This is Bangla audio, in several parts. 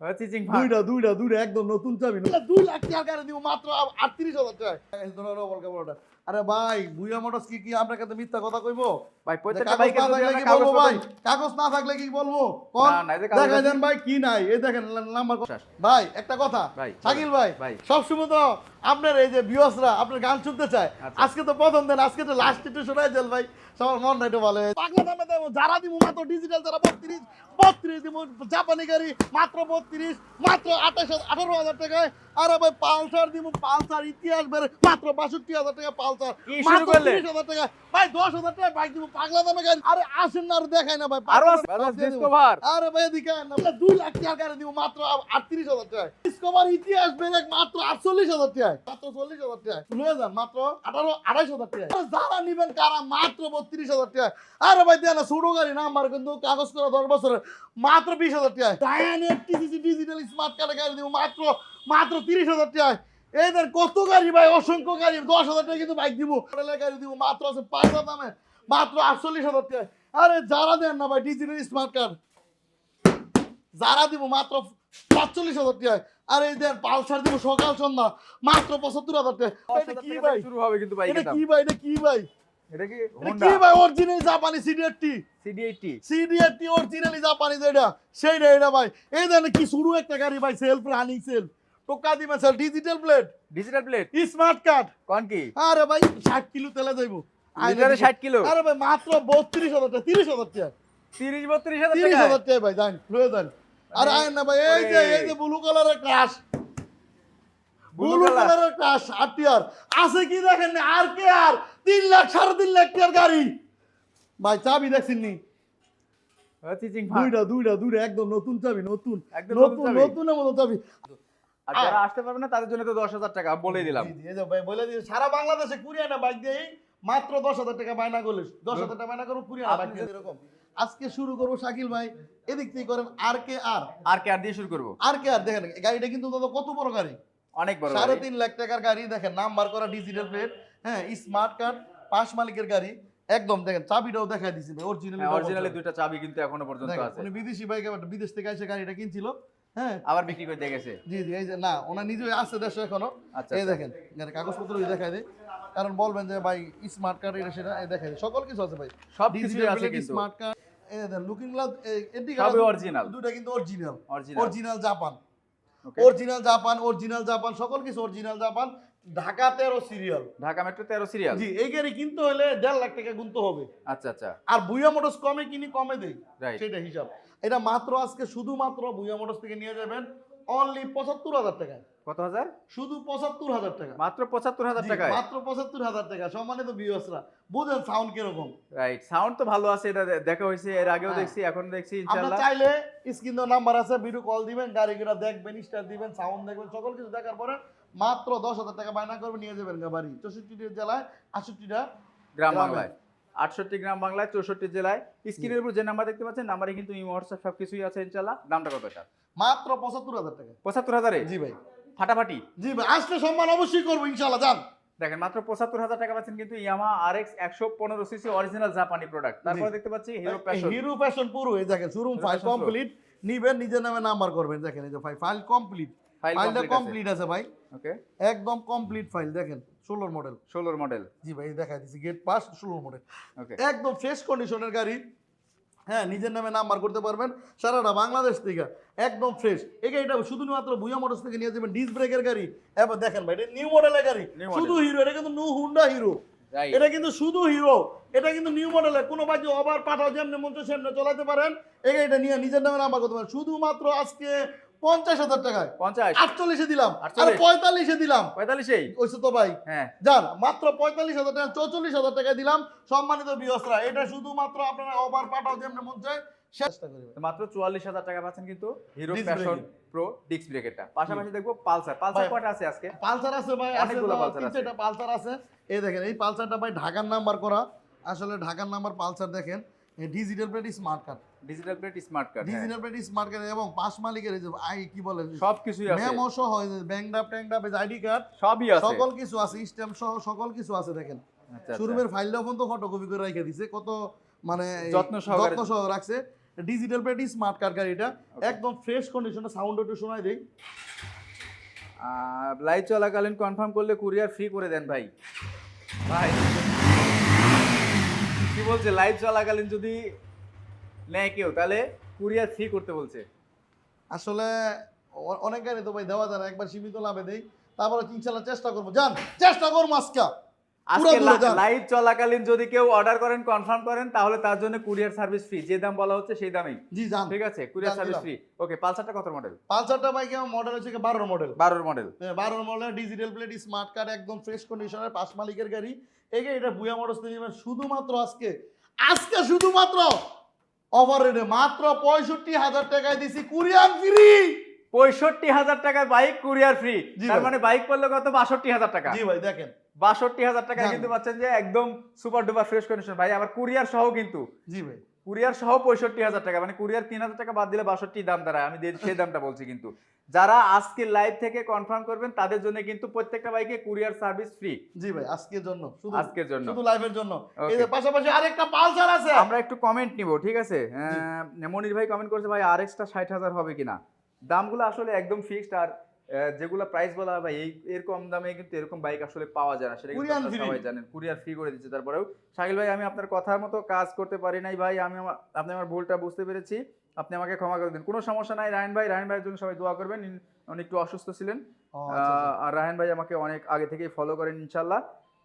চিচিং দুইটা দুইটা দুইটা একদম নতুন চাবি দুই লাখ টাকা দিব মাত্র আটত্রিশ হাজার টাকা। আরে ভাই বুয়া মোটরস কি কি আপনার কাছে মিথ্যা কথা কইবো? ভাই কাগজ না থাকলে কি বলব ভাই? কাগজ না থাকলে কি বলব? দেখা দেন ভাই নাই? এই দেখেন নাম্বার ভাই একটা কথা। ভাই, শাকিল ভাই ভাই। সবসময় তো। আপনার এই যে বিয়সরা আপনার গান শুনতে চায় আচ্ছা। আজকে তো প্রথম দেন আজকে তো লাস্ট একটু শোনাই দেন ভাই। সবার মন নাই একটু ভালো হয়। পাগলা দামে দেবো যারা দিব মাত্র ডিজিটাল যারা বত্রিশ বত্রিশ দিব জাপানি গাড়ি মাত্র বত্রিশ মাত্র আঠাশ আঠারো হাজার টাকায়। আরে ভাই পালসার দিব পালসার ইতিহাস বেড়ে মাত্র বাষট্টি হাজার টাকা পালসার। মাত্র করলে? তিরিশ হাজার টাকা ভাই দশ হাজার টাকা বাইক দিব পাগলা দামে গাড়ি। আরে আসেন না আর দেখাই না ভাই আরও ভাই এদিকে না দুই লাখ টাকার গাড়ি দিব মাত্র আটত্রিশ হাজার টাকা ডিসকভার ইতিহাস বেড়ে মাত্র আটচল্লিশ হাজার টাকা চল্লিশ টাকা মাত্র আড়াইশ হাজার ভাই, দেন ছোট গাড়ি নাম্বার কিন্তু ভাই? দিব। গাড়ি পাঁচ হাজার দামে। মাত্র আটচল্লিশ হাজার টাকা আরে দেন না ভাই, ডিজিটাল স্মার্ট কার্ড। যারা দিব, মাত্র পাঁচচল্লিশ হাজার টাকা আর এই দেন পালসার দিব সকাল সন্ধ্যা মাত্র পঁচাত্তর হাজার টাকা। এটা কি ভাই? শুরু হবে কিন্তু এটা কি ভাই এটা কি ভাই? এটা কি কি ভাই অরিজিনাল জাপানি সিডিআরটি সিডি এইটটি অরিজিনালি জাপানি যেটা সেইটা এটা। ভাই। এই দেন কি শুরু একটা গাড়ি ভাই সেলফ রানিং সেল টোকা দিবেন self digital plate digital plate smart card কোন কি? আরে ভাই ষাট কিলো তেলে যাইবো। 60 কিলো? আরে ভাই মাত্র বত্রিশ হাজার টাকা তিরিশ হাজার টাকা। তিরিশ বত্রিশ হাজার তিরিশ টাকা হাজার টাকা ভাই জান লয়ে যান। আরে আয় না ভাই এই যে এই যে ব্লু কালারের Blue ব্লু কালারের ক্রাশ আট টিয়ার আছে কি দেখেন আর কে আর তিন লাখ সাড়ে তিন লাখ টিয়ার গাড়ি। ভাই চাবি দেখছেন নি দুইটা দুইটা দুইটা একদম নতুন চাবি নতুন। একদম নতুন। নতুনের মতো চাবি। আর যারা আসতে পারবে না তাদের জন্য তো দশ হাজার টাকা বলে দিলাম। ভাই বলে দিয়ে সারা বাংলাদেশে কুড়ি আনা বাইক দিয়ে মাত্র দশ হাজার টাকা বায়না করলে। দশ হাজার টাকা বায়না করব কুড়ি আনা বাইক এরকম। আজকে শুরু করব শাকিল ভাই। এদিক থেকে করেন আর কে আর। আর কে আর দিয়ে শুরু করব? আর কে আর দেখেন গাড়িটা কিন্তু দাদা কত বড় গাড়ি? অনেক বড় সাড়ে তিন লাখ টাকার গাড়ি দেখেন নাম্বার করা ডিজিটাল প্লেট হ্যাঁ স্মার্ট কার্ড পাঁচ মালিকের গাড়ি। একদম দেখেন চাবিটাও দেখা ভাই অরিজিনালি অরিজিনালি দুইটা চাবি কিন্তু এখনও পর্যন্ত আছে। উনি বিদেশি বাইক বিদেশ থেকে এসে গাড়িটা কিনছিল। হ্যাঁ। আবার বিক্রি করে দিয়ে গেছে? জি জি এই যে না ওনার নিজে আছে দেশে এখনও। আচ্ছা, এই আচ্ছা। দেখেন কাগজপত্র দেয় কারণ বলবেন যে ভাই স্মার্ট কার্ড এটা সেটা এই দেখাই দেয় সকল কিছু আছে ভাই। সব কিছুই আছে কিন্তু। স্মার্ট কার্ড এই দেখেন লুকিং গ্লাস সবই original। দুটো কিন্তু original original original Japan original Japan original Japan সকল কিছু অরিজিনাল জাপান ঢাকা তেরো সিরিয়াল ঢাকা মেট্রো তেরো সিরিয়াল জি এই গাড়ি কিনতে হলে দেড় লাখ টাকা গুনতে হবে। আচ্ছা আচ্ছা। আর বুয়া মোটরস কমে কিনি কমে দেয় সেটা হিসাব। এটা মাত্র আজকে শুধুমাত্র বুয়া মোটরস থেকে নিয়ে যাবেন অনলি পঁচাত্তর হাজার টাকা কত হাজার? শুধু পঁচাত্তর হাজার টাকা। মাত্র পঁচাত্তর হাজার জি, টাকায়? মাত্র পঁচাত্তর হাজার টাকা সম্মানিত বিয়সরা বুঝেন সাউন্ড কীরকম? রাইট সাউন্ড তো ভালো আছে এটা দেখা হয়েছে এর আগেও হ্যাঁ। দেখছি এখন দেখছি ইনশাআল্লাহ। চাইলে স্ক্রিন নাম্বার আছে ভিডিও কল দিবেন গাড়িগুলো দেখবেন স্টার দিবেন সাউন্ড দেখবেন সকল কিছু দেখার পরে মাত্র দশ হাজার টাকা বায়না করবে নিয়ে যাবেন গা বাড়ি চৌষট্টি জেলায় আটষট্টিটা গ্রাম। বাংলায়। আটষট্টি গ্রাম বাংলায় চৌষট্টি জেলায়। স্ক্রিনের উপর যে নাম্বার দেখতে পাচ্ছেন নাম্বারে কিন্তু ইমো হোয়াটসঅ্যাপ সব কিছুই আছে ইনশাল্লাহ দামটা কত এটা? মাত্র পঁচাত্তর হাজার টাকা। পঁচাত্তর হাজারে? জি ভাই। ফাটাফাটি? জি ভাই আসলে সম্মান অবশ্যই করব ইনশাল্লাহ যান। দেখেন মাত্র পঁচাত্তর হাজার টাকা পাচ্ছেন কিন্তু ইয়ামা আর এক্স একশো পনেরো সিসি অরিজিনাল জাপানি প্রোডাক্ট তারপরে দেখতে পাচ্ছি হিরো প্যাশন হিরো ফ্যাশন পুরো এই দেখেন শোরুম ফাইল কমপ্লিট নিবেন নিজের নামে নাম্বার করবেন দেখেন এই যে ফাইল ফাইল কমপ্লিট ফাইল ফাইলটা কমপ্লিট আছে। ভাই। ওকে একদম কমপ্লিট ফাইল দেখেন। ষোলোর মডেল ষোলোর মডেল জি ভাই দেখাই দিচ্ছি গেট পাস ষোলোর মডেল একদম ফ্রেশ কন্ডিশনের গাড়ি। হ্যাঁ নিজের নামে নাম্বার করতে পারবেন। সারাটা বাংলাদেশ থেকে একদম ফ্রেশ এই গাড়িটা শুধুমাত্র ভুয়া মোটরস থেকে নিয়ে যাবেন ডিস ব্রেকের গাড়ি। এবার দেখেন ভাই এটা নিউ মডেলের গাড়ি। শুধু হিরো এটা কিন্তু নিউ হুন্ডা হিরো এটা কিন্তু শুধু হিরো এটা কিন্তু নিউ মডেলের কোনো বাজে ওভার পাঠাও যেমনি মন সেমনি চালাতে পারেন। এই গাড়িটা নিয়ে নিজের নামে নাম্বার করতে পারেন। শুধুমাত্র আজকে পঞ্চাশ হাজার টাকায়। পঞ্চাশ? আটচল্লিশে দিলাম। আর পঁয়তাল্লিশে দিলাম। পঁয়তাল্লিশেই ওইসে তো ভাই। হ্যাঁ। যান মাত্র পঁয়তাল্লিশ হাজার টাকা চৌচল্লিশ হাজার টাকা দিলাম। সম্মানিত এটা শুধুমাত্র আপনারা ওভার পাঠাও যেমনি মন চায় চেষ্টা করবেন। মাত্র চুয়াল্লিশ হাজার টাকা পাচ্ছেন কিন্তু হিরো প্যাশন প্রো ডিস্ক ব্রেকেরটা পাশাপাশি দেখব পালসার। পালসার কয়টা আছে আজকে? পালসার আছে ভাই অনেকগুলো পালসার আছে। পালসার আছে। এই দেখেন এই পালসারটা ভাই ঢাকার নাম্বার করা। আসলে ঢাকার নাম্বার পালসার দেখেন। Digital plate smart card digital plate smart card digital plate smart card এবং পাঁচ মালিকের এই যে আই কি বলে? সব কিছুই আছে। মেমো সহ ব্যাংক ট্যাঙ্ক ডাপ আইডি কার্ড সবই আছে। সকল কিছু আছে স্ট্যাম্প সহ সকল কিছু আছে দেখেন। আচ্ছা, আচ্ছা। শোরুমের ফাইলটাও পর্যন্ত ফটোকপি করে রেখে কত মানে যত্ন সহকারে- যত্ন সহ রাখছে। ডিজিটাল প্লেট স্মার্ট কার গাড়ি এটা একদম ফ্রেশ কন্ডিশনে সাউন্ড একটু শোনাই দেই। লাইভ চলাকালীন কনফার্ম করলে কুরিয়ার ফ্রি করে দেন ভাই। ভাই কি বলছে? লাইভ চলাকালীন যদি নেয় কেউ, তাহলে কুরিয়ার ফ্রি করতে বলছে। আসলে অনেক গাড়ি তো ভাই দেওয়া যায় একবার সীমিত লাভে দেই। তারপরে ইনশাল্লাহ চেষ্টা করব। যান, চেষ্টা করব আজকে। আজকে। লাইভ চলাকালীন যদি কেউ অর্ডার করেন কনফার্ম করেন তাহলে তার জন্য কুরিয়ার সার্ভিস ফ্রি যে দাম বলা হচ্ছে সেই দামেই। জি যান ঠিক আছে? কুরিয়ার সার্ভিস ফ্রি ওকে পালসারটা কত মডেল পালসারটা বাইক আমার মডেল হচ্ছে বারোর মডেল বারোর মডেল বারোর model digital plate smart card একদম ফ্রেশ কন্ডিশনের পাঁচ মালিকের গাড়ি। এই গাড়িটা বুয়া মোটরস থেকে শুধুমাত্র আজকে আজকে শুধুমাত্র অফার রেটে মাত্র পঁয়ষট্টি হাজার টাকায় দিছি কুরিয়ান ফ্রি পঁয়ষট্টি হাজার টাকায় বাইক কুরিয়ার ফ্রি তার মানে বাইক পড়লে কত? বাষট্টি হাজার টাকা। জি ভাই দেখেন। বাষট্টি হাজার জান। কিন্তু পাচ্ছেন যে একদম সুপার ডুপার ফ্রেশ কন্ডিশন। ভাই আবার কুরিয়ার সহ কিন্তু। জি ভাই। কুরিয়ার সহ পঁয়ষট্টি হাজার টাকা মানে কুরিয়ার তিন হাজার টাকা বাদ দিলে বাষট্টি দাম দাঁড়ায়। আমি সেই দামটা বলছি কিন্তু। যারা আজকে লাইভ থেকে কনফার্ম করবেন তাদের জন্য কিন্তু প্রত্যেকটা বাইকে কুরিয়ার সার্ভিস ফ্রি জি ভাই আজকের জন্য। শুধু আজকের জন্য। শুধু লাইভের জন্য। Okay. এই যে পাশাপাশি আরেকটা পালসার আছে। আমরা একটু কমেন্ট নিব ঠিক আছে? মনির ভাই কমেন্ট করেছে ভাই আর এক্সটা ষাট হাজার হবে কিনা? দামগুলো আসলে একদম ফিক্সড আর যেগুলো প্রাইস বলা হয় ভাই এই এর কম দামে কিন্তু এরকম বাইক আসলে পাওয়া যায় না সেটা কিন্তু সবাই জানেন। কুরিয়ার ফ্রি করে দিচ্ছে। তারপরেও শাকিল ভাই আমি আপনার কথার মতো কাজ করতে পারি নাই ভাই। আমি আপনি আমার ভুলটা বুঝতে পেরেছি। আপনি আমাকে ক্ষমা করে দিন। কোনো সমস্যা নাই রায়ন ভাই। রায়ন ভাইয়ের জন্য সবাই দোয়া করবেন। উনি একটু অসুস্থ ছিলেন। আচ্ছা, আচ্ছা। আহ, আর রায়ন ভাই আমাকে অনেক আগে থেকেই ফলো করেন ইনশাল্লাহ।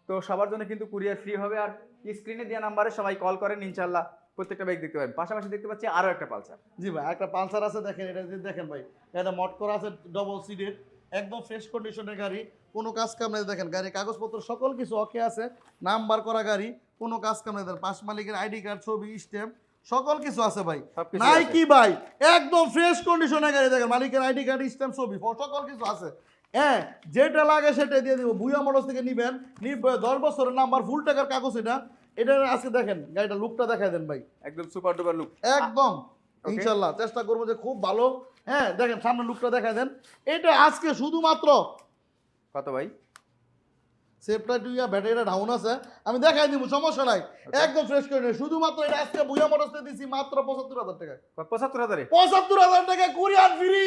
তো সবার জন্য কিন্তু কুরিয়ার ফ্রি হবে। আর স্ক্রিনে দেওয়া নাম্বারে সবাই কল করেন ইনশাল্লাহ। প্রত্যেকটা বাইক দেখতে পাবেন পাশাপাশি দেখতে পাচ্ছি আরও একটা পালসার। জি ভাই একটা পালসার আছে দেখেন এটা যে দেখেন ভাই এটা মট করা আছে ডবল সিটের একদম ফ্রেশ কন্ডিশনের গাড়ি কোনো কাজ কাম নেই দেখেন গাড়ি কাগজপত্র সকল কিছু ওকে আছে নাম্বার করা গাড়ি কোনো কাজ কাম নেই দেখেন পাঁচ মালিকের আইডি কার্ড ছবি স্ট্যাম্প সকল কিছু আছে ভাই। নাই কি ভাই একদম ফ্রেশ কন্ডিশনের গাড়ি দেখেন মালিকের আইডি কার্ড স্ট্যাম্প ছবি সকল কিছু আছে। হ্যাঁ যেটা লাগে সেটা দিয়ে দিব বুয়া মোটরস থেকে নিবেন নিব দশ বছরের নাম্বার ফুল টাকার কাগজ এটা এটা আজকে দেখেন গাড়িটা লুকটা দেন ভাই। একদম সুপার ডুপার লুক একদম ইনশাল্লাহ চেষ্টা করব যে খুব ভালো। হ্যাঁ দেখেন সামনে লুকটা দেন। এটা আজকে শুধুমাত্র কত ভাই? সেফটা টুইয়া ব্যাটারিটা ডাউন আছে। আমি দেখাই দিব সমস্যা নাই। একদম ফ্রেশ করে। শুধুমাত্র এটা আজকে বুয়া মোটরসে দিছি মাত্র পঁচাত্তর হাজার টাকা পঁচাত্তর হাজারে? পঁচাত্তর হাজার টাকা কুরিয়ান ফ্রি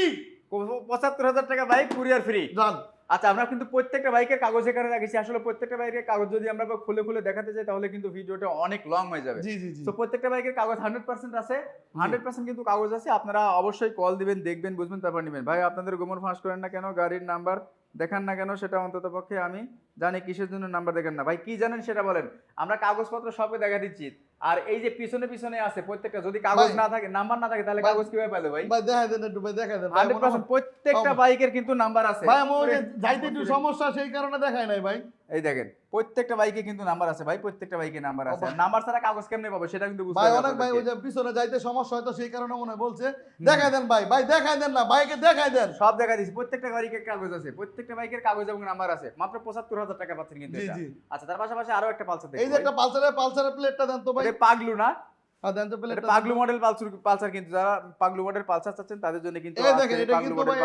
পঁচাত্তর হাজার টাকা বাইক কুরিয়ার ফ্রি জান আচ্ছা আমরা কিন্তু প্রত্যেকটা বাইকের কাগজ এখানে রাখেছি। আসলে প্রত্যেকটা বাইকের কাগজ যদি আমরা খুলে খুলে দেখাতে চাই তাহলে কিন্তু ভিডিওটা অনেক লং হয়ে যাবে। জি জি জি। তো প্রত্যেকটা বাইকের কাগজ হান্ড্রেড পার্সেন্ট আছে। হান্ড্রেড পার্সেন্ট কিন্তু কাগজ আছে। আপনারা অবশ্যই কল দিবেন দেখবেন বুঝবেন তারপর নেবেন। ভাই আপনাদের গোমর ফাঁস করেন না কেন? গাড়ির নাম্বার দেখান না কেন সেটা অন্তত পক্ষে আমি জানি কিসের জন্য নাম্বার দেখেন না। ভাই কি জানেন সেটা বলেন। আমরা কাগজপত্র সবকে দেখা দিচ্ছি। আর এই যে পিছনে পিছনে আছে প্রত্যেকটা যদি কাগজ না থাকে নাম্বার না থাকে তাহলে। কাগজ কীভাবে পেল ভাই? ভাই দেখা দেন একটু ভাই দেখা দেন। ভাই হান্ড্রেড মনে পার্সেন্ট প্রত্যেকটা বাইকের কিন্তু নাম্বার আছে। ভাই আমার যাইতে একটু সমস্যা সেই কারণে দেখায় নাই ভাই। এই দেখেন প্রত্যেকটা বাইকে কিন্তু নাম্বার আছে ভাই প্রত্যেকটা বাইকে নাম্বার আছে। নাম্বার ছাড়া কাগজ কেমনে পাবো সেটা কিন্তু ভাই অনেক ভাই ওই যে পিছনে যাইতে সমস্যা হয়তো সেই কারণে মনে বলছে দেখাই দেন ভাই ভাই দেখাই দেন না বাইকে দেখাই দেন। সব দেখা দিচ্ছি প্রত্যেকটা বাইকের কাগজ আছে প্রত্যেকটা বাইকের কাগজ এবং নাম্বার আছে মাত্র পঁচাত্তর হাজার টাকা পাচ্ছেন কিন্তু এটা। আচ্ছা তার পাশাপাশি আরও একটা পালসার এই যে একটা পালসারের পালসারের প্লেটটা দেন তো ভাই। পাগলু না? তো এটা পাগলু মডেল পালসার পালসার কিন্তু যারা পাগলু মডেল পালসার চাচ্ছেন তাদের জন্য কিন্তু এই দেখেন এটা কিন্তু ভাই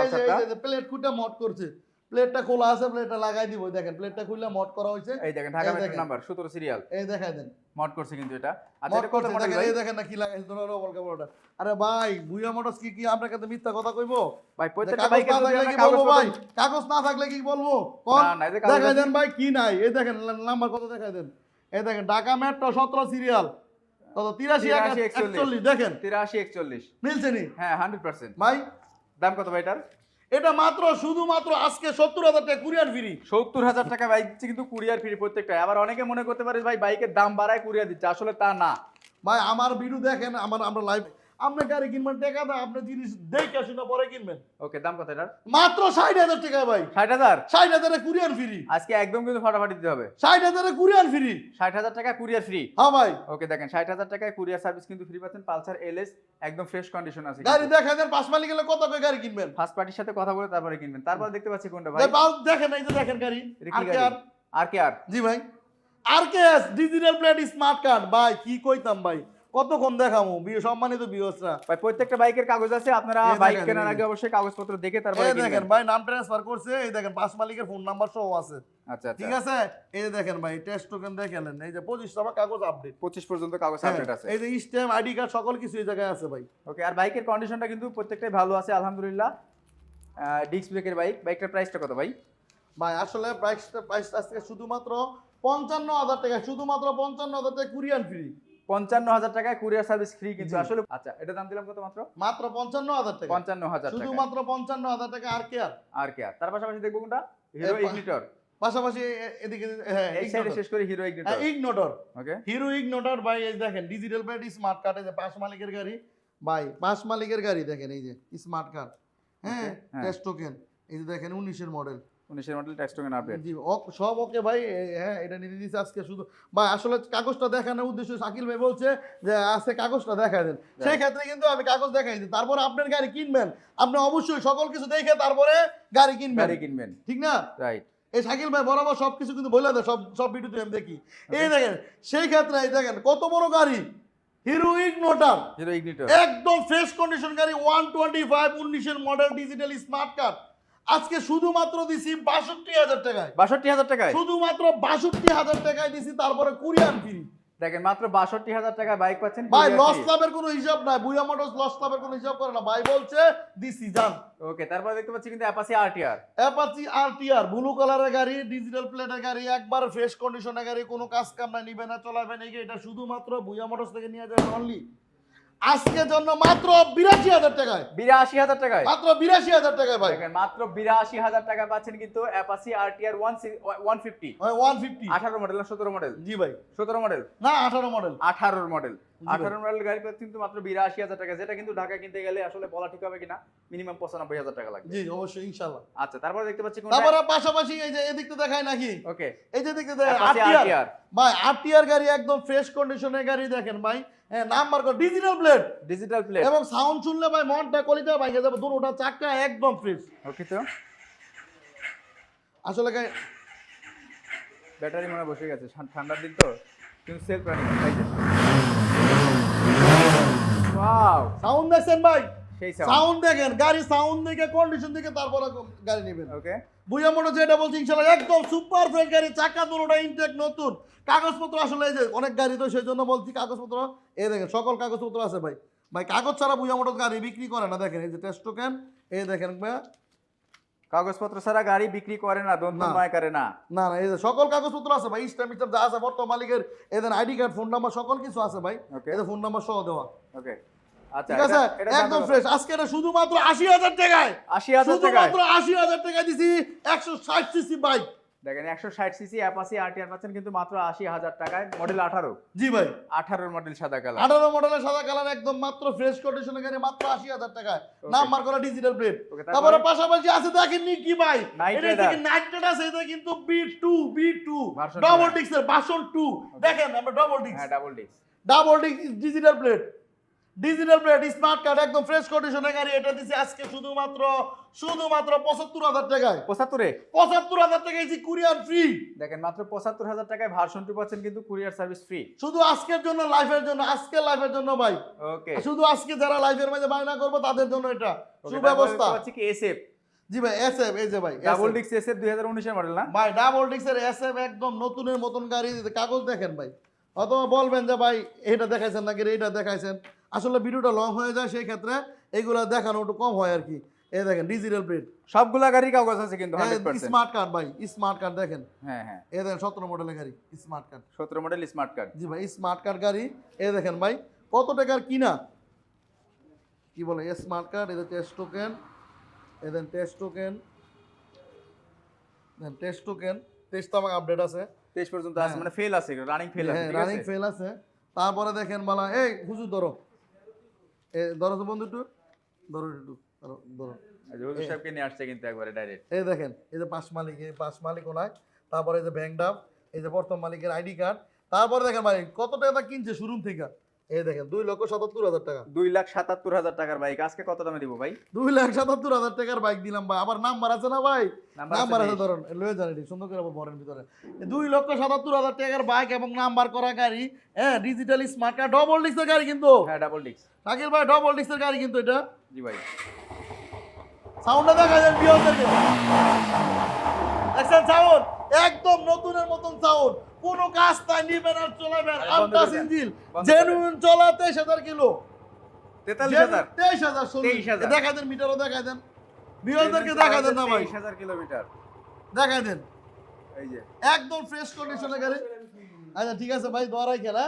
এই যে- প্লেট খুঁটা মট করছে। প্লেটটা খোলা আছে প্লেটটা লাগাই দিব। দেখেন প্লেটটা খুললে মট করা হয়েছে। এই দেখেন ঢাকা মেট্রো নাম্বার সতেরো সিরিয়াল। এই দেখাই দেন। মড করছে কিন্তু এটা। আচ্ছা এটা কত মডেল দেখেন এই দেখেন না কি লাগাইছে তোরা রবল কাপড়টা আরে ভাই বুইয়া মোটরস কি কি আপনার কাছে মিথ্যা কথা কইবো? ভাই প্রত্যেকটা কাগজ বাইকে না থাকলে কি বলব ভাই? কাগজ না থাকলে কি বলব? কোন? দেখাই দেন ভাই কি নাই? এই দেখেন নাম্বার কত দেখাই দেন? এই দেখেন ঢাকা মেট্রো সতেরো সিরিয়াল। কত? তিরাশি 83, একচল্লিশ দেখেন। তিরাশি একচল্লিশ। মিলছে নি? হ্যাঁ হান্ড্রেড পার্সেন্ট। ভাই? দাম কত ভাই এটার? এটা মাত্র শুধুমাত্র আজকে সত্তর হাজার টাকা কুরিয়ার ফ্রি সত্তর হাজার টাকা বাইক দিচ্ছে কিন্তু কুরিয়ার ফ্রি প্রত্যেকটা আবার অনেকে মনে করতে পারে ভাই বাইকের দাম বাড়ায় কুরিয়ার দিচ্ছে। আসলে তা না। ভাই আমার ভিডিও দেখেন আমার আমরা লাইভ আপনি গাড়ি কিনবেন টাকা না আপনি জিনিস দেখে শুনে পরে কিনবেন। ওকে দাম কত এটার? মাত্র ষাট হাজার টাকা ভাই। ষাট হাজার? ষাট হাজারে কুরিয়ার ফ্রি। আজকে একদম কিন্তু ফাটাফাটি দিতে হবে। ষাট হাজারে কুরিয়ার ফ্রি। ষাট হাজার টাকা কুরিয়ার ফ্রি। হ্যাঁ ভাই। ওকে দেখেন ষাট হাজার টাকায় কুরিয়ার সার্ভিস কিন্তু ফ্রি পাচ্ছেন। পালসার এলএস একদম ফ্রেশ কন্ডিশন আছে গাড়ি দেখা দেন পাঁচ মালি গেলে কত করে গাড়ি কিনবেন? ফার্স্ট পার্টির সাথে কথা বলে তারপরে কিনবেন। তারপর দেখতে পাচ্ছি কোনটা ভাই। ভাই দেখেন এই যে দেখেন গাড়ি। আর কে আর? আর কে আর? জি ভাই। আর K S digital plate smart card. ভাই কি কইতাম ভাই। কতক্ষণ দেখামু? বিয়ে সম্মানিত বিয়সরা ভাই প্রত্যেকটা বাইকের কাগজ আছে আপনারা বাইক কেনার আগে অবশ্যই কাগজপত্র দেখে তারপরে দেখেন ভাই নাম ট্রান্সফার করছে এই দেখেন পাঁচ মালিকের ফোন নাম্বার সহ আছে। আচ্ছা আচ্ছা। ঠিক আছে? এই যে দেখেন ভাই টেস্ট টোকেন দেখেন এই যে পঁচিশ টাকা কাগজ আপডেট পঁচিশ পর্যন্ত কাগজ আপডেট আছে। এই যে স্ট্যাম্প আইডি কার্ড সকল কিছু এই জায়গায় আছে ভাই। ওকে আর বাইকের কন্ডিশনটা কিন্তু প্রত্যেকটাই ভালো আছে আলহামদুলিল্লাহ। ডিস্ক ব্রেকের বাইক বাইকটার প্রাইসটা কত ভাই? ভাই আসলে প্রাইসটা প্রাইসটা আজকে শুধুমাত্র পঞ্চান্ন হাজার টাকা শুধুমাত্র পঞ্চান্ন হাজার টাকা কুরিয়ান ফ্রি পঞ্চান্ন হাজার টাকায় কুরিয়ার সার্ভিস ফ্রি কিন্তু আসলে আচ্ছা এটা দাম দিলাম কত মাত্র? মাত্র পঞ্চান্ন হাজার টাকা। পঞ্চান্ন হাজার শুধুমাত্র পঞ্চান্ন হাজার টাকা আর কেয়ার আর? কে আর। তার পাশাপাশি দেখব কোনটা? হিরো ইগনিটর পাশাপাশি এদিকে হ্যাঁ এই সাইডে শেষ করে Hero Ignitor Ignitor okay Hero Ignitor ভাই এই দেখেন ডিজিটাল প্লেট স্মার্ট কার্ড এই যে পাঁচ মালিকের গাড়ি। ভাই পাঁচ মালিকের গাড়ি দেখেন এই যে স্মার্ট কার্ড হ্যাঁ হ্যাঁ। টেস্ট টোকেন এই যে দেখেন উনিশের মডেল উনিশের মডেল ট্যাক্স টোকেন আপডেট জি সব ওকে ভাই হ্যাঁ এটা নিতে দিচ্ছে আজকে শুধু। ভাই আসলে কাগজটা দেখানোর উদ্দেশ্য শাকিল ভাই বলছে যে আজকে কাগজটা দেখায় দেন। সেই ক্ষেত্রে কিন্তু আমি কাগজ দেখাই দিই। তারপরে আপনার গাড়ি কিনবেন। আপনি অবশ্যই সকল কিছু দেখে তারপরে গাড়ি কিনবেন। গাড়ি কিনবেন। ঠিক না? রাইট এই শাকিল ভাই বরাবর সব কিছু কিন্তু বলে দেয় সব সব ভিডিওতে আমি দেখি। এই দেখেন সেই ক্ষেত্রে এই দেখেন কত বড় গাড়ি। Hero Ignitor. Hero Ignitor. একদম ফ্রেশ কন্ডিশন গাড়ি ওয়ান টোয়েন্টি ফাইভ উনিশের মডেল ডিজিটাল স্মার্ট কার্ড আজকে শুধুমাত্র দিছি বাষট্টি হাজার টাকায়। বাষট্টি হাজার টাকায়? শুধুমাত্র বাষট্টি হাজার টাকায় দিছি তারপরে কুরিয়ান ফ্রি দেখেন মাত্র বাষট্টি হাজার টাকায় বাইক পাচ্ছেন ভাই লস লাভের কোনো হিসাব নাই বুয়া মোটরস লস লাভের কোনো হিসাব করে না। ভাই বলছে দিছি যান। ওকে তারপরে দেখতে পাচ্ছি কিন্তু Apache RTR Apache RTR blue কালারের গাড়ি ডিজিটাল প্লেটের গাড়ি একবার ফ্রেশ কন্ডিশনের গাড়ি কোনো কাজ কাম না নিবে না চলাবে না এটা শুধুমাত্র বুয়া মোটরস থেকে নিয়ে যাবে অনলি আজকের জন্য মাত্র বিরাশি হাজার টাকায়। বিরাশি হাজার টাকায়? মাত্র বিরাশি হাজার টাকায় ভাই। দেখেন মাত্র বিরাশি হাজার টাকা পাচ্ছেন কিন্তু Apache RTR one one fifty one fifty আঠারো মডেল সতেরো মডেল জি ভাই। সতেরো মডেল না আঠারো মডেল আঠারোর মডেল আঠারো মডেল গাড়ি কিন্তু মাত্র বিরাশি হাজার টাকা যেটা কিন্তু ঢাকা কিনতে গেলে আসলে বলা ঠিক হবে কিনা মিনিমাম পঁচানব্বই হাজার টাকা লাগবে। জি অবশ্যই ইনশাল্লাহ আচ্ছা তারপরে দেখতে পাচ্ছি তারপরে পাশাপাশি এই যে এদিকটা দেখায় নাকি? ওকে এই যে দেখতে দেখায় আরটিআর ভাই আরটিআর গাড়ি একদম ফ্রেশ কন্ডিশনের গাড়ি দেখেন ভাই। হ্যাঁ number digital plate digital plate এবং সাউন্ড শুনলে ভাই মনটা কলিতে ভাঙে যাবে দুটোটা চাকা একদম ফ্রেশ ওকে তো আসলে ব্যাটারি মনে বসে গেছে। ঠান্ডার দিন তো। কিন্তু সেলফ রানিং সাউন্ড দেখছেন ভাই? সাউন্ড দেখেন গাড়ি সাউন্ড দেখে কন্ডিশন দেখে তারপরে গাড়ি নেবেন। ওকে বুঝা মনে যেটা বলছি ইনশাল্লাহ একদম সুপার ফ্রেশ গাড়ি চাকা দুটোটা ইনটেক নতুন। কাগজপত্র আসলে এই যে অনেক গাড়ি তো সেই জন্য বলছি কাগজপত্র এই দেখেন সকল কাগজপত্র আছে ভাই। ভাই কাগজ ছাড়া বুঝা মোটর গাড়ি বিক্রি করে না দেখেন এই যে টেস্ট টোকেন এই দেখেন ভাই। কাগজপত্র ছাড়া গাড়ি বিক্রি করে না দন্ত করে না। না না এই যে সকল কাগজপত্র আছে ভাই স্ট্যাম্প স্ট্যাম্প যা আছে বর্তমান মালিকের এদের আইডি কার্ড ফোন নাম্বার সকল কিছু আছে ভাই। ওকে এদের ফোন নাম্বার সহ দেওয়া। ওকে ঠিক আছে? একদম ফ্রেশ আজকে এটা শুধুমাত্র আশি হাজার টাকায়। আশি হাজার টাকায়। শুধুমাত্র আশি হাজার টাকায় দিছি একশো ষাট সিসি বাইক দেখেন একশো ষাট সিসি অ্যাপাসি আরটিআর পাচ্ছেন কিন্তু মাত্র আশি হাজার টাকায়। মডেল আঠারো। জি ভাই। আঠারোর মডেল সাদা কালার আঠারো মডেলের সাদা কালার একদম মাত্র ফ্রেশ কন্ডিশনের গাড়ি মাত্র আশি হাজার টাকায়। নাম্বার করা ডিজিটাল প্লেট তারপরে? পাশাপাশি আছে দেখেননি কি ভাই নাইট রাইডার আছে এটা কিন্তু B two B two double. ডিক্সের বাসন টু দেখেন আমরা ডবল ডিক্স হ্যাঁ ডাবল ডিস্ক ডাবল ডিক্স digital plate digital plate smart card একদম ফ্রেশ কন্ডিশনের গাড়ি এটা দিছে আজকে শুধুমাত্র শুধুমাত্র পঁচাত্তর হাজার টাকায়। পঁচাত্তরে? পঁচাত্তর হাজার টাকায় দিছি কুরিয়ার ফ্রি দেখেন মাত্র পঁচাত্তর হাজার টাকায় ভার্সন টু পাচ্ছেন কিন্তু কুরিয়ার সার্ভিস ফ্রি শুধু আজকের জন্য লাইফের জন্য আজকের লাইফের জন্য ভাই। ওকে শুধু আজকে যারা লাইফের মাঝে বায়না করব তাদের জন্য এটা সুব্যবস্থা। হচ্ছে কি এসএফ জি ভাই এস এফ এই যে ভাই ডাবল ডিস্ক এসএফ দুই হাজার উনিশের মডেল না? ভাই ডাবল ডিক্সের এস এফ একদম নতুনের মতন গাড়ি কাগজ দেখেন ভাই। অথবা বলবেন যে ভাই এটা দেখাইছেন নাকি এটা দেখাইছেন। আসলে ভিডিওটা লং হয়ে যায় সেই ক্ষেত্রে এইগুলো দেখানো একটু কম হয় আর কি এই দেখেন ডিজিটাল প্লেট সবগুলা গাড়ির কাগজ আছে কিন্তু স্মার্ট কার্ড ভাই স্মার্ট কার্ড দেখেন। হ্যাঁ হ্যাঁ। এই দেখেন সতেরো মডেলের গাড়ি স্মার্ট কার্ড সতেরো মডেল স্মার্ট কার্ড জি ভাই স্মার্ট কার্ড গাড়ি। এই দেখেন ভাই কত টাকার কিনা? কি বলে স্মার্ট কার্ড এদের টেস্ট টোকেন এদের test token test token test তো আমার আপডেট আছে। তেইশ পর্যন্ত আছে হ্যাঁ। মানে ফেল আছে রানিং ফেল আছে হ্যাঁ রানিং ফেল আছে। তারপরে দেখেন বলা এই হুজুর ধরো ধরো তো বন্ধু একটু। ধরো একটু ধরো। সাহেবকে নিয়ে আসছে কিন্তু একবারে ডাইরেক্ট এই দেখেন এই যে পাঁচ মালিক এই পাঁচ মালিক ওনায় তারপরে এই যে ব্যাংক ডাব এই যে প্রথম মালিকের আইডি কার্ড তারপরে দেখেন ভাই কত টাকা কিনছে শোরুম থেকে? এই দেখেন দুই লক্ষ সাতাত্তর হাজার টাকা। দুই লাখ সাতাত্তর হাজার টাকার বাইক আজকে কত দামে দিব ভাই? দুই লাখ সাতাত্তর হাজার টাকার বাইক দিলাম ভাই। আবার নাম্বার আছে না ভাই? নাম্বার আছে ধরুন লয়ে যান এটি সুন্দর করে আবার ভরেন ভিতরে। দুই লক্ষ সাতাত্তর হাজার টাকার বাইক এবং নাম্বার করা গাড়ি হ্যাঁ ডিজিটাল স্মার্ট কার্ড ডবল ডিস্কের গাড়ি কিন্তু। হ্যাঁ ডাবল ডিক্স শাকিল ভাই ডবল ডিস্কের গাড়ি কিন্তু এটা। জি ভাই। সাউন্ডটা দেখা বিয়রদেরকে দেখছেন সাউন্ড একদম নতুনের মতন সাউন্ড কোনো কাজ তাই নিবেন আর চলাবেন বন্ধ করে জেনুইন চলা তেইশ হাজার কিলো। তেতাল্লিশ হাজার। তেইশ হাজার 23,000 দেখা দেন মিটারও দেখা দেন। বিয়রদেরকে দেখা দেন না ভাই। তেইশ হাজার কিলোমিটার। দেখা দেন। এই যে। একদম ফ্রেশ কন্ডিশনে গাড়ি। আচ্ছা ঠিক আছে ভাই দোয়ারাই খেলা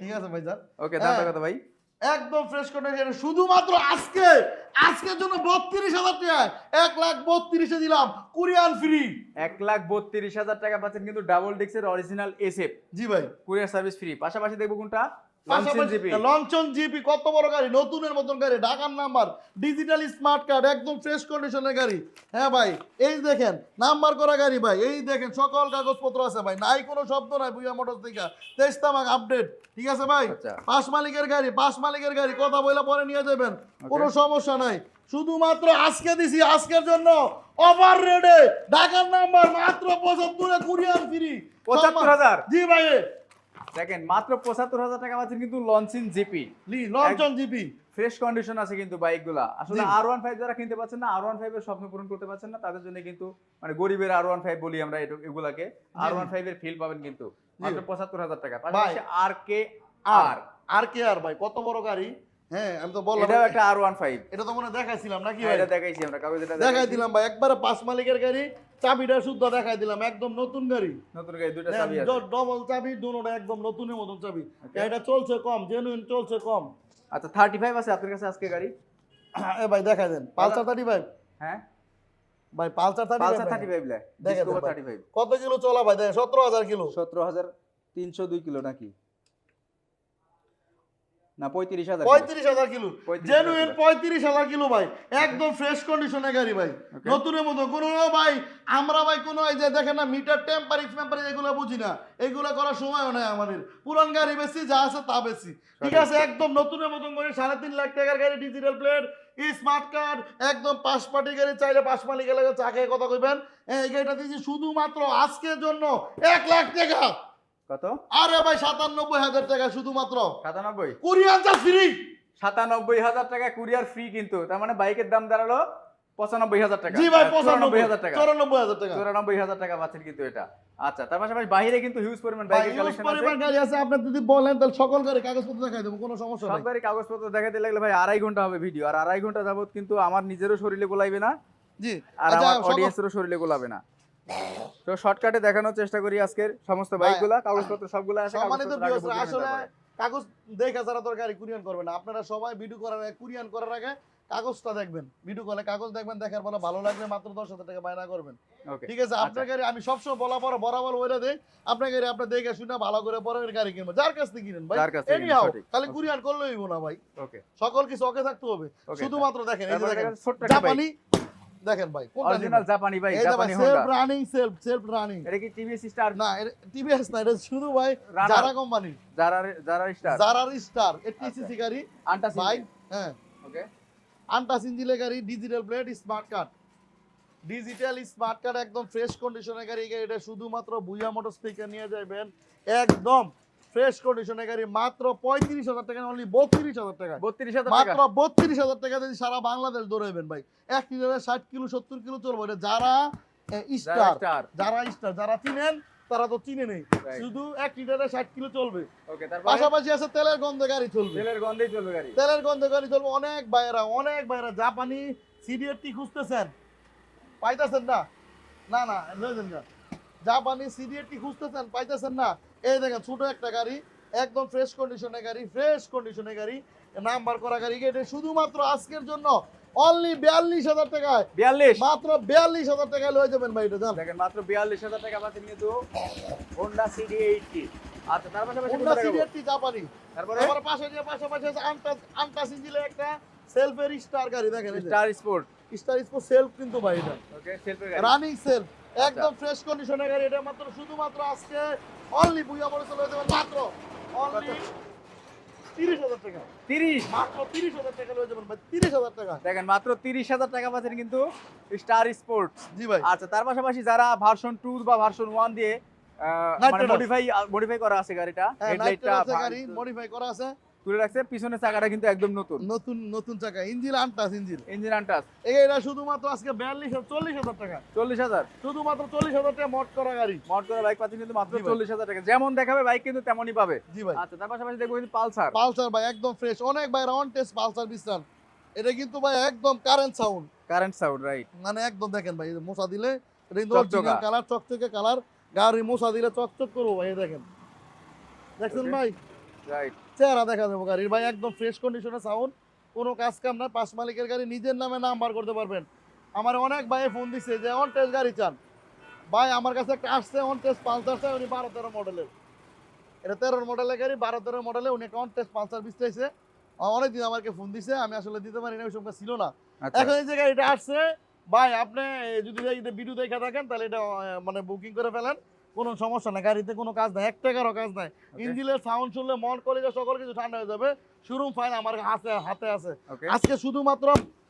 ঠিক আছে ভাই যান। ওকে হ্যাঁ। কত ভাই? একদম ফ্রেশ কন্ডিশনে শুধুমাত্র আজকে আজকের জন্য বত্রিশ হাজার টাকা। এক লাখ বত্রিশে দিলাম। Courier free. এক লাখ বত্রিশ হাজার টাকা পাচ্ছেন কিন্তু ডাবল ডিক্সের অরিজিনাল এসএফ জি ভাই। কুরিয়ার সার্ভিস ফ্রি পাশাপাশি দেখব কোনটা? লঞ্চন জিপি কত বড় গাড়ি নতুনের মতন গাড়ি ঢাকার নাম্বার ডিজিটাল স্মার্ট কার্ড একদম ফ্রেশ কন্ডিশনের গাড়ি। হ্যাঁ ভাই এই দেখেন নাম্বার করা গাড়ি ভাই এই দেখেন সকল কাগজপত্র আছে ভাই নাই কোনো শব্দ নাই বুয়া মোটর থেকে তেইশ তামাক আপডেট ঠিক আছে ভাই? আচ্ছা। পাঁচ মালিকের গাড়ি পাঁচ মালিকের গাড়ি কথা বলে পরে নিয়ে যাবেন কোনো সমস্যা নাই। শুধুমাত্র আজকে দিছি আজকের জন্য ওভার রেডে ঢাকার নাম্বার মাত্র পঁচাত্তরে কুরিয়ান ফ্রি 75,000 জি ভাই দেখেন মাত্র পঁচাত্তর হাজার টাকা পাচ্ছেন কিন্তু লঞ্চিন জিপি লঞ্চন জিপি ফ্রেশ কন্ডিশন আছে কিন্তু বাইকগুলা। আসলে আর ওয়ান ফাইভ যারা কিনতে পারছেন না আর ওয়ান ফাইভ এর স্বপ্ন পূরণ করতে পারছেন না তাদের জন্য কিন্তু মানে গরিবের আর ওয়ান ফাইভ বলি আমরা এগুলাকে আর ওয়ান ফাইভ এর ফিল পাবেন কিন্তু মাত্র পঁচাত্তর হাজার টাকা। পাশাপাশি আর কে আর আর কে আর ভাই কত বড় গাড়ি? হ্যাঁ আমি তো বললাম একটা আর ওয়ান ফাইভ এটা তো মনে হয় দেখাইছিলাম নাকি ভাই? এটা দেখাইছি আমরা কাগজ দেখাই দিলাম ভাই একবারে পাঁচ মালিকের গাড়ি চাবিটা শুদ্ধ দেখাই দিলাম একদম নতুন গাড়ি। নতুন গাড়ি দুইটা চাবি আছে। ডবল চাবি দুটোটা একদম নতুনের মতন চাবি। এটা চলছে কম জেনুইন চলছে কম। আচ্ছা থার্টি ফাইভ আছে আপনার কাছে আজকে গাড়ি? এ ভাই দেখাই দেন। পালসার থার্টি ফাইভ হ্যাঁ। ভাই Pulsar thirty Pulsar thirty five লে দেখেন তো ভাই। থার্টি ফাইভ কত কিলো চলা ভাই? দেখেন সতেরো হাজার কিলো। সতেরো হাজার তিনশো দুই কিলো নাকি? না পঁয়ত্রিশ হাজার পঁয়ত্রিশ হাজার কিলো। জেনুইন পঁয়ত্রিশ হাজার কিলো ভাই। একদম ফ্রেশ কন্ডিশনে গাড়ি ভাই। নতুনের মতো। কোনো ভাই আমরা ভাই কোনো এই যে দেখেন না মিটার এগুলো বুঝি না। এগুলো করার সময়ও নাই আমাদের। পুরান গাড়ি বেশি যা আছে তা বেশি। ঠিক আছে একদম নতুনের মতন করে সাড়ে তিন লাখ টাকার গাড়ি ডিজিটাল প্লেট স্মার্ট কার্ড একদম পাঁচ পার্টি গাড়ি চাইলে পাঁচ মালিক এলাকা চা খেয়ে কথা কইবেন। এই গাড়িটা দিয়েছি শুধুমাত্র আজকের জন্য এক লাখ টাকা। কত? আরে ভাই সাতানব্বই হাজার টাকা শুধুমাত্র। সাতানব্বই? ফ্রি সাতানব্বই হাজার টাকা কুরিয়ার ফ্রি কিন্তু। তার মানে বাইকের দাম দাঁড়াল পঁচানব্বই হাজার টাকা। জি ভাই পঁচানব্বই হাজার টাকা। চুরানব্বই হাজার টাকা। চুরানব্বই হাজার টাকা পাচ্ছেন কিন্তু এটা। আচ্ছা তার পাশাপাশি বাইরে কিন্তু হিউজ পরিমাণ ভাই বাইকের কালেকশন আছে পরিমাণ গাড়ি আছে। আপনি যদি বলেন তাহলে সকল গাড়ি কাগজপত্র দেখাই দেবো কোনো সমস্যা নাই। সরকারি কাগজপত্র দেখাতে লাগলে ভাই আড়াই ঘণ্টা হবে ভিডিও আর আড়াই ঘণ্টা যাবত কিন্তু আমার নিজেরও শরীরে গোলাইবে না। জি। আর আচ্ছা, আমার অডিয়েন্সেরও শরীরে গোলাবে না। তো শর্টকাটে দেখানোর চেষ্টা করি আজকের সমস্ত বাইকগুলা কাগজপত্র সবগুলো আছে সম্মানিত আসলে কাগজ দেখে ছাড়া তোর গাড়ি কুরিয়ান করবে না। আপনারা সবাই ভিডিও করার আগে কুরিয়ান করার আগে কাগজটা দেখবেন। ভিডিও কলে কাগজ দেখবেন দেখার পরে ভালো লাগলে মাত্র দশ হাজার টাকা বায়না করবেন। ঠিক আছে আপনার গাড়ি আমি সবসময় বলা পরে বরাবর ওইটা দেই আপনার গাড়ি আপনি দেখে শুনে ভালো করে পরে গাড়ি কিনবেন যার কাছ থেকে কিনেন ভাই যার এনি হাও। খালি কুরিয়ান করলেই হইবো না ভাই। ওকে সকল কিছু ওকে থাকতে হবে. শুধুমাত্র দেখেন এই যে দেখেন জাপানি দেখেন ভাই অরিজিনাল জাপানি ভাই জাপানি self running self self running এটা কি টিভিএস স্টার না টিভিএস না এটা শুধু ভাই। যারা কোম্পানি যারা যারা স্টার স্টার এটিসিসি গাড়ি। আন্টা ভাই হ্যাঁ। ওকে আন্টাস ইঞ্জিনের গাড়ি digital plate smart card digital smart card একদম ফ্রেশ কন্ডিশনের গাড়ি গাড়িটা শুধুমাত্র বুয়া মোটরস থেকে নিয়ে যাবেন একদম ফ্রেশ কন্ডিশনের গাড়ি মাত্র পঁয়ত্রিশ হাজার টাকা অনলি বত্রিশ হাজার টাকা। বত্রিশ হাজার মাত্র বত্রিশ হাজার টাকা যদি সারা বাংলাদেশ দৌড়াইবেন ভাই এক লিটারে ষাট কিলো সত্তর কিলো চলবে। এটা যারা স্টার যারা স্টার যারা চিনেন তারা তো চিনে নেই। শুধু এক লিটারে ষাট কিলো চলবে। পাশাপাশি আছে তেলের গন্ধে গাড়ি চলবে। তেলের গন্ধেই চলবে গাড়ি। তেলের গন্ধে গাড়ি চলবে। অনেক বাইরা অনেক বাইরা জাপানি সিডিএফটি খুঁজতেছেন। পাইতেছেন না? না না জাপানি সিডিএফটি খুঁজতেছেন পাইতেছেন না? এই দেখেন ছোট একটা গাড়ি একদম ফ্রেশ কন্ডিশনের গাড়ি ফ্রেশ কন্ডিশনের গাড়ি নাম্বার করা গাড়ি এটা শুধুমাত্র আজকের জন্য অনলি বিয়াল্লিশ হাজার টাকায়। বিয়াল্লিশ? মাত্র বিয়াল্লিশ হাজার টাকায় লয়ে যাবেন ভাই এটা জান। দেখেন মাত্র বিয়াল্লিশ হাজার টাকা পাচ্ছেন কিন্তু হোন্ডা সিডি এইটটি আচ্ছা তার পাশাপাশি হোন্ডা? সিডিএফটি জাপানি তারপরে? এবার পাশে দিয়ে পাশাপাশি আছে আন্টাস আন্টাস একটা সেলফের স্টার গাড়ি দেখেন Star Sport Star Sport self কিন্তু ভাই এটা। ওকে সেলফের গাড়ি। রানিং সেলফ একদম ফ্রেশ কন্ডিশনের গাড়ি এটা মাত্র শুধুমাত্র আজকে অনলি বুইয়া বলে চলে যাবে মাত্র অনলি তিরিশ হাজার টাকা। তিরিশ? মাত্র তিরিশ হাজার টাকা লয়ে যাবেন ভাই তিরিশ হাজার টাকা। দেখেন মাত্র তিরিশ হাজার টাকা পাচ্ছেন কিন্তু স্টার স্পোর্টস জি ভাই। আচ্ছা তার পাশাপাশি যারা ভার্সন টু বা ভার্সন ওয়ান দিয়ে মানে। মডিফাই মডিফাই করা আছে গাড়িটা হ্যাঁ হেডলাইটটা মডিফাই করা আছে। তুলে রাখছে পিছনের চাকাটা কিন্তু একদম নতুন। নতুন নতুন চাকা ইঞ্জিন আনটাস ইঞ্জিন ইঞ্জিন আনটাস। এটা শুধুমাত্র আজকে বিয়াল্লিশ চল্লিশ হাজার টাকা। চল্লিশ হাজার। শুধুমাত্র চল্লিশ হাজার টাকা মট করা গাড়ি। মড করা বাইক পাচ্ছেন কিন্তু মাত্র। চল্লিশ হাজার টাকা। যেমন দেখাবে বাইক কিন্তু তেমনই পাবে। জি ভাই। আচ্ছা তার পাশাপাশি দেখব কিন্তু পালসার। পালসার ভাই একদম ফ্রেশ অনেক ভাই রাউন্ড টেস্ট পালসার বিস্তান এটা কিন্তু ভাই একদম current sound current sound right মানে একদম দেখেন ভাই মোছা দিলে এটা কিন্তু চকচকা। কালার চকচকে কালার গাড়ি মোছা দিলে চকচক করব ভাই দেখেন। দেখছেন ভাই? রাইট চেহারা দেখা যাব গাড়ির। ভাই একদম ফ্রেশ কন্ডিশনে সাউন্ড কোনো কাজ কাম না পাঁচ মালিকের গাড়ি নিজের নামে নাম্বার করতে পারবেন। আমার অনেক ভাই ফোন দিচ্ছে যে অন টেস্ট গাড়ি চান। ভাই আমার কাছে একটা আসছে অন টেস্ট পালসার চাই। উনি বারো তেরো মডেলের এটা তেরো মডেলের গাড়ি বারো তেরো মডেলে উনি একটা অন টেস্ট পালসার বিস্তাইছে অনেকদিন আমাকে ফোন দিছে আমি আসলে দিতে পারি না ওই সময় ছিল না। আচ্ছা। এখন এই যে গাড়িটা আসছে ভাই আপনি যদি ভিডিও দেখে থাকেন তাহলে এটা মানে বুকিং করে ফেলেন। কোনো সমস্যা নাই গাড়িতে কোনো কাজ নাই এক টাকারও কাজ নাই। ইঞ্জিনের সাউন্ড শুনলে মন কলেজে সকল কিছু ঠান্ডা হয়ে যাবে। শোরুম ফাইন আমার হাতে হাতে আছে। আজকে শুধুমাত্র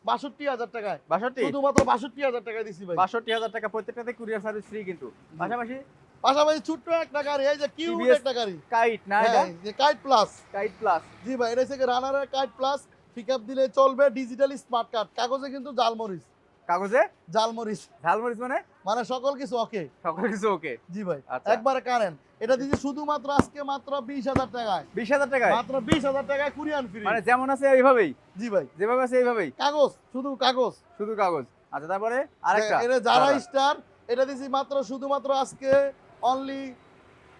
বাষট্টি হাজার টাকায়। বাষট্টি? শুধুমাত্র বাষট্টি হাজার টাকায় দিছি ভাই। বাষট্টি হাজার টাকা প্রত্যেকটাতে কুরিয়ার সার্ভিস ফ্রি কিন্তু। পাশাপাশি? পাশাপাশি ছোট্ট একটা গাড়ি এই যে কিউট একটা গাড়ি। কাইট না এটা? যে কাইট প্লাস কাইট প্লাস জি ভাই এটা হচ্ছে রানারের কাইট প্লাস পিক আপ দিলে চলবে ডিজিটাল স্মার্ট কার্ড কাগজে কিন্তু জালমরিচ। কাগজে? জালমরিচ ঝালমরিচ মানে? মানে সকল কিছু ওকে সকল কিছু ওকে জি ভাই আচ্ছা। একবারে কারেন্ট এটা দিচ্ছি শুধুমাত্র আজকে মাত্র বিশ হাজার টাকায়। বিশ হাজার টাকায়? মাত্র বিশ হাজার টাকায় কুরিয়ান ফ্রি। মানে যেমন আছে এইভাবেই? জি ভাই। যেভাবে আছে এইভাবেই? কাগজ শুধু কাগজ। শুধু কাগজ। আচ্ছা তারপরে আরেকটা। এটা যারা স্টার এটা দিচ্ছি মাত্র শুধুমাত্র আজকে অনলি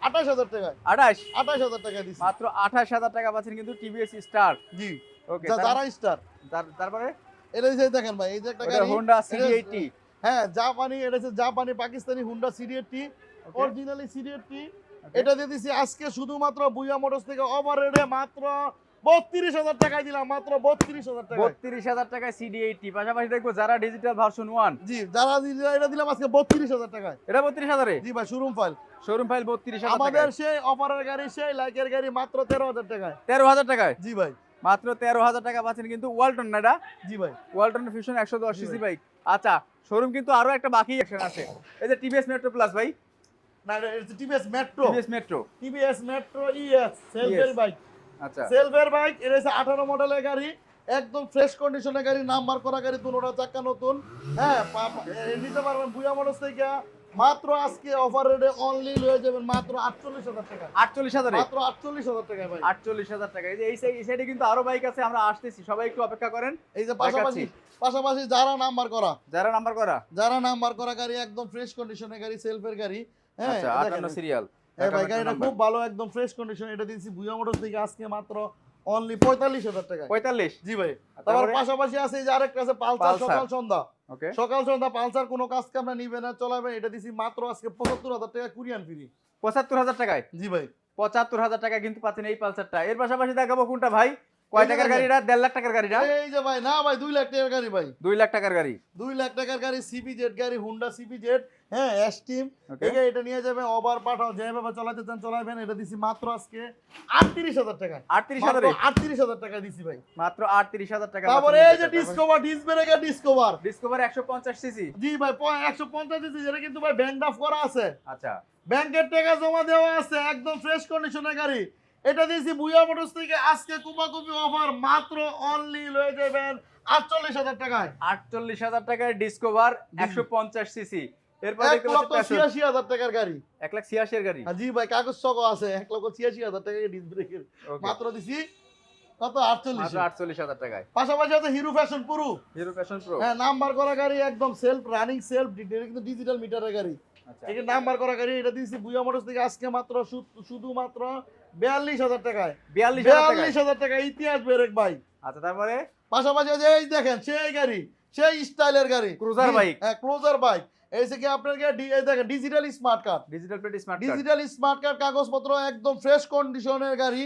আঠাশ হাজার টাকায়। আঠাশ? আঠাশ হাজার টাকায় দিচ্ছি। মাত্র আঠাশ হাজার টাকা পাচ্ছেন কিন্তু টিভিএস স্টার জি। ওকে যারা স্টার তারপরে? এটা দিচ্ছে দেখেন ভাই এই যে একটা গাড়ি হোন্ডা সিডি এইটি হ্যাঁ জাপানি এটা হচ্ছে জাপানি Pakistani Honda CD eighty originally CD eighty এটা দিয়ে দিছি আজকে শুধুমাত্র বুয়া মোটরস থেকে ওভার রেডে মাত্র বত্রিশ হাজার টাকায় দিলাম মাত্র বত্রিশ হাজার টাকা বত্রিশ হাজার টাকায় সিডি এইটি পাশাপাশি দেখব যারা ডিজিটাল ভার্সন ওয়ান জি যারা এটা দিলাম আজকে বত্রিশ হাজার টাকায়। এটা বত্রিশ হাজারে? জি ভাই শোরুম ফাইল শোরুম ফাইল বত্রিশ আমাদের সেই অফারের গাড়ি সেই লাইকের গাড়ি মাত্র তেরো হাজার টাকায়। তেরো হাজার টাকায়? জি ভাই। মাত্র তেরো হাজার টাকা পাচ্ছেন কিন্তু ওয়ালটন না এটা? জি ভাই ওয়ালটন ফিউশন একশো দশ সিসি বাইক আচ্ছা শোরুম কিন্তু আরও একটা বাকি অ্যাকশন আছে। এই যে টিভিএস মেট্রো প্লাস ভাই। না TVS metro TVS metro TVS metro ES সেলফের. বাইক আচ্ছা। সেলফের বাইক এটা হচ্ছে আঠারো মডেলের গাড়ি একদম ফ্রেশ কন্ডিশনের গাড়ি নাম্বার করা গাড়ি দুটোটা চাক্কা নতুন। হ্যাঁ নিতে পারবেন বুয়া মোটরস থেকে। মাত্র আজকে অফার রেটে অনলি লয়ে যাবেন মাত্র আটচল্লিশ হাজার টাকা। আটচল্লিশ হাজারে? মাত্র আটচল্লিশ হাজার টাকা ভাই। আটচল্লিশ হাজার টাকা। এই যে এই সাইড- এই সাইডে কিন্তু আরও বাইক আছে আমরা আসতেছি। সবাই একটু অপেক্ষা করেন। এই যে পাশাপাশি পাশাপাশি যারা নাম্বার করা। যারা নাম্বার করা? যারা নাম্বার করা গাড়ি একদম ফ্রেশ কন্ডিশনের গাড়ি সেলফের গাড়ি। হ্যাঁ আচ্ছা সিরিয়াল হ্যাঁ ভাই গাড়িটা খুব ভালো একদম ফ্রেশ কন্ডিশন এটা দিয়েছি ভুয়া মোটরস থেকে। আজকে মাত্র অনলি পঁয়তাল্লিশ হাজার টাকা পঁয়তাল্লিশ? জি ভাই। তারপর পাশাপাশি আছে যে আরেকটা আছে পালসার। সকাল সন্ধ্যা। সকাল সন্ধ্যা পালসার কোনো কাজ না নিবে না চলাবে এটা দিছি মাত্র আজকে পঁচাত্তর হাজার টাকা কুরিয়ান ফ্রি। পঁচাত্তর হাজার টাকায়? জি ভাই। পঁচাত্তর হাজার টাকা কিন্তু পাচ্ছেন এই পালসারটা। এর পাশাপাশি দেখাবো কোনটা ভাই? কয় টাকার। গাড়িটা? দেড় লাখ টাকার গাড়িটা? এই যে ভাই না ভাই দুই লাখ টাকার গাড়ি ভাই। দুই লাখ টাকার গাড়ি? দুই লাখ টাকার গাড়ি সিপি জেড গাড়ি হুন্ডা সিপি জেড হ্যাঁ টিম এটা নিয়ে যাবে ওভার পাঠাও যেভাবে চালাতে চান চালাবেন এটা দিছি মাত্র আজকে আটত্রিশ হাজার টাকা আটত্রিশ হাজারে? আটত্রিশ হাজার টাকা দিছি ভাই। মাত্র আটত্রিশ হাজার টাকা তারপরে এই যে ডিসকভার ডিসব্রেকের ডিসকভার ডিসকভার একশো পঞ্চাশ সিসি জি ভাই একশো পঞ্চাশ দিছি যেটা কিন্তু ভাই ব্যাংক ড্রাফট করা আছে। আচ্ছা। ব্যাংকের টাকা জমা দেওয়া আছে একদম ফ্রেশ কন্ডিশনের গাড়ি। এটা দিয়েছি বুয়া মোটরস থেকে। আজকে কুপাকুপি অফার মাত্র অনলি লয়ে যাবেন আটচল্লিশ হাজার টাকায়। আটচল্লিশ হাজার টাকার ডিসকভার একশো পঞ্চাশ সিসি। এরপর এক দেখতে লক্ষ পাচ্ছি ছিয়াশি হাজার টাকার গাড়ি। এক লাখ ছিয়াশি গাড়ি। জি ভাই কাগজ চক আছে এক লক্ষ ছিয়াশি হাজার টাকা ডিস ব্রেকের মাত্র দিছি কত? আটচল্লিশ। আটচল্লিশ হাজার টাকায়। পাশাপাশি আছে হিরো ফ্যাশন পুরো হিরো প্যাশন প্রো হ্যাঁ নাম্বার করা গাড়ি একদম সেলফ রানিং সেলফ কিন্তু ডিজিটাল মিটারের গাড়ি। আচ্ছা। নাম্বার করা গাড়ি এটা দিয়েছি বুয়া মোটরস থেকে। আজকে মাত্র শুধুমাত্র বিয়াল্লিশ হাজার টাকায়। বিয়াল্লিশ হাজার টাকা ইতিহাস বেরেক ভাই। আচ্ছা তারপরে? পাশাপাশি এই দেখেন সেই গাড়ি সেই স্টাইলের গাড়ি। Cruiser bike? হ্যাঁ ক্রুজার বাইক। যে কি আপনার দেখেন digital smart card digital plate smart digital smart card কাগজপত্র একদম ফ্রেশ কন্ডিশনের গাড়ি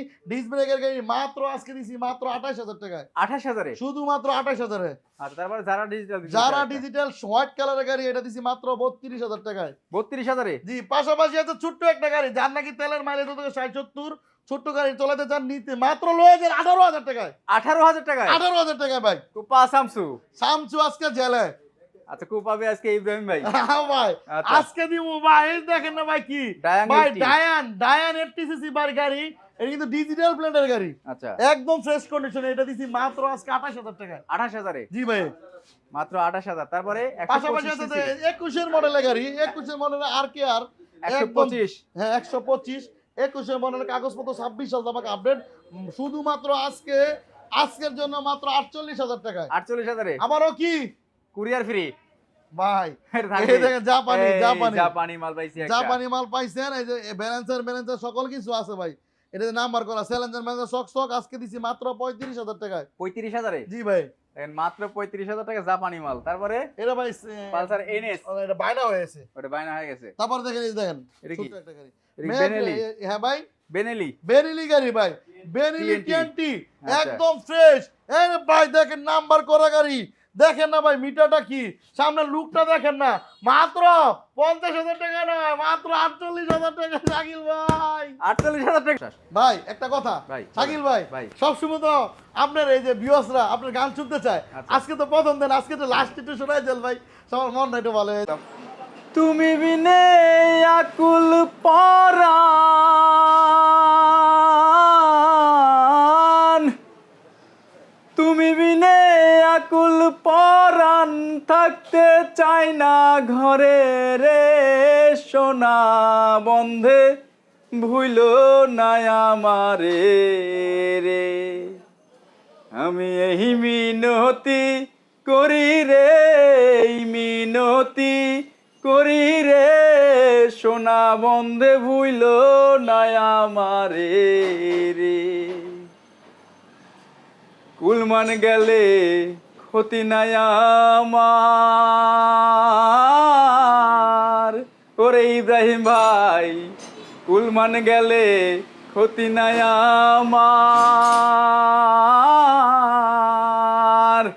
ব্রেকের গাড়ি মাত্র আজকে দিছি মাত্র আঠাশ হাজার টাকায়। আঠাশ হাজারে? শুধুমাত্র আঠাশ হাজারে। আচ্ছা তারপরে যারা ডিজিটাল যারা ডিজিটাল হোয়াইট কালারের গাড়ি এটা দিছি মাত্র বত্রিশ হাজার টাকায়। বত্রিশ হাজারে? জি পাশাপাশি আছে ছোট্ট একটা গাড়ি যার নাকি তেলের মাইলেজ থেকে ষাট সত্তর। ছোট্ট গাড়ি চলাতে চান নিতে মাত্র লয়ে যান আঠারো হাজার টাকায়। আঠারো হাজার টাকায়? আঠারো হাজার টাকায় ভাই। কুপা সামসু। সামসু আজকে জেলে। আচ্ছা কুপাবে আজকে ইব্রাহিম ভাই। হ্যাঁ ভাই আচ্ছা। আজকে দিব ভাই দেখেন না ভাই কি? ভাই ডায়ান ডায়ান এফটিসিসি বার গাড়ি এটা কিন্তু ডিজিটাল গাড়ি। আচ্ছা। একদম ফ্রেশ কন্ডিশনে এটা দিছি মাত্র আজকে আঠাশ হাজার টাকায় আঠাশ হাজারে? জি ভাই। মাত্র আঠাশ হাজার। তারপরে পাশাপাশি আছে একুশের মডেলের গাড়ি একুশের মডেলের আর কে আর একশো পঁচিশ। হ্যাঁ একশো পঁচিশ। একুশের মডেলের কাগজপত্র ছাব্বিশ সাল আমাকে আপডেট শুধুমাত্র আজকে আজকের জন্য মাত্র আটচল্লিশ হাজার টাকায়। আটচল্লিশ হাজারে? আবারও কি? Courier free? ভাই এই দেখেন জাপানি জাপানি। জাপানি মাল পাইছি। জাপানি মাল পাইছেন এই যে ব্যালেন্সার ব্যালেন্সার সকল কিছু আছে ভাই। এটা নাম্বার করা চ্যালেঞ্জার ম্যানেজার শক শক আজকে দিছি মাত্র পঁয়ত্রিশ হাজার টাকায়। পঁয়ত্রিশ হাজারে? জি ভাই। মাত্র পঁয়ত্রিশ হাজার টাকা জাপানি মাল। তারপরে? এটা ভাই পালসার এনএস। এটা বাইনা হয়েছে ওটা বায়না হয়ে গেছে। তারপর দেখেন এই দেখেন এটা কি? বেনেলি হ্যাঁ ভাই। বেনেলি বেরিলি গাড়ি ভাই। TNT টিএনটি আচ্ছা। একদম ফ্রেশ এই ভাই দেখেন নাম্বার করা গাড়ি। দেখেন না ভাই মিটারটা কি? সামনে লুকটা দেখেন না। মাত্র পঞ্চাশ হাজার টাকা নয় মাত্র আটচল্লিশ হাজার টাকা শাকিল ভাই। আটচল্লিশ হাজার টাকা। ভাই একটা কথা। ভাই, শাকিল ভাই ভাই। সবসময় তো আপনার এই যে ভিউয়ার্সরা আপনার গান শুনতে চায়। আচ্ছা। আজকে তো প্রথম দেন আজকে তো লাস্ট একটু শোনাই দেন ভাই। সবার মন একটু ভালো হয়ে যাবে। তুমি বিনে আকুল পরাণ থাকতে চাই না ঘরে রে, সোনা বন্ধে ভুইল না রে। আমি এই মিনতি করি রে মিনতি করি রে, সোনা বন্ধে ভুইল না রে। কুলমান গেলে ক্ষতি নাই ওরে ইব্রাহিম ভাই কুলমান গেলে ক্ষতি নাই